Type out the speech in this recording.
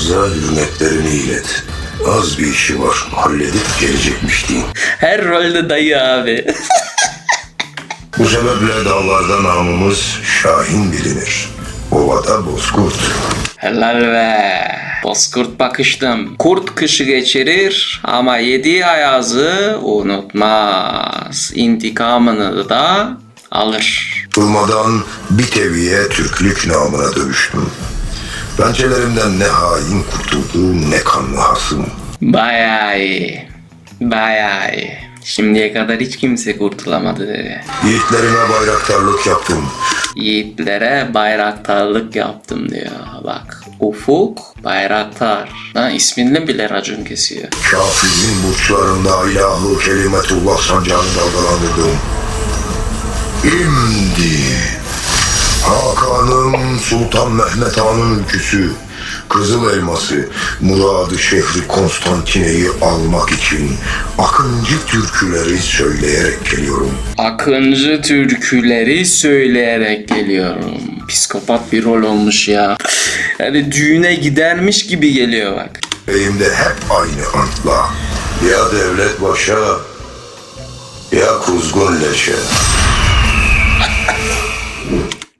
Paşamıza hürmetlerini ilet. Az bir işi var. Halledip gelecekmiş deyin. Her rolde dayı abi. Bu sebeple dağlarda namımız Şahin bilinir. Ovada Bozkurt. Helal be. Bozkurt bakıştım. Kurt kışı geçirir ama yediği ayazı unutmaz. İntikamını da alır. Durmadan bir teviye Türklük namına dövüştüm. Pençelerimden ne hain kurtuldu ne kanlı hasım. Bayağı iyi. Bayağı iyi. Şimdiye kadar hiç kimse kurtulamadı. Yiğitlerime bayraktarlık yaptım. Yiğitlere bayraktarlık yaptım diyor. Bak Ufuk Bayraktar. Ha, ismini bile racon kesiyor. Kafirin burçlarında ilahı kelimetullah sancağını dalgalandırdım. İmdi. Hakan'ım Sultan Mehmet Han'ın ülküsü. Kızıl elması, muradı şehri Konstantine'yi almak için akıncı türküleri söyleyerek geliyorum. Akıncı türküleri söyleyerek geliyorum. Psikopat bir rol olmuş ya. Yani düğüne gidermiş gibi geliyor bak. Beyimde hep aynı antla. Ya devlet başa, ya kuzgun leşe.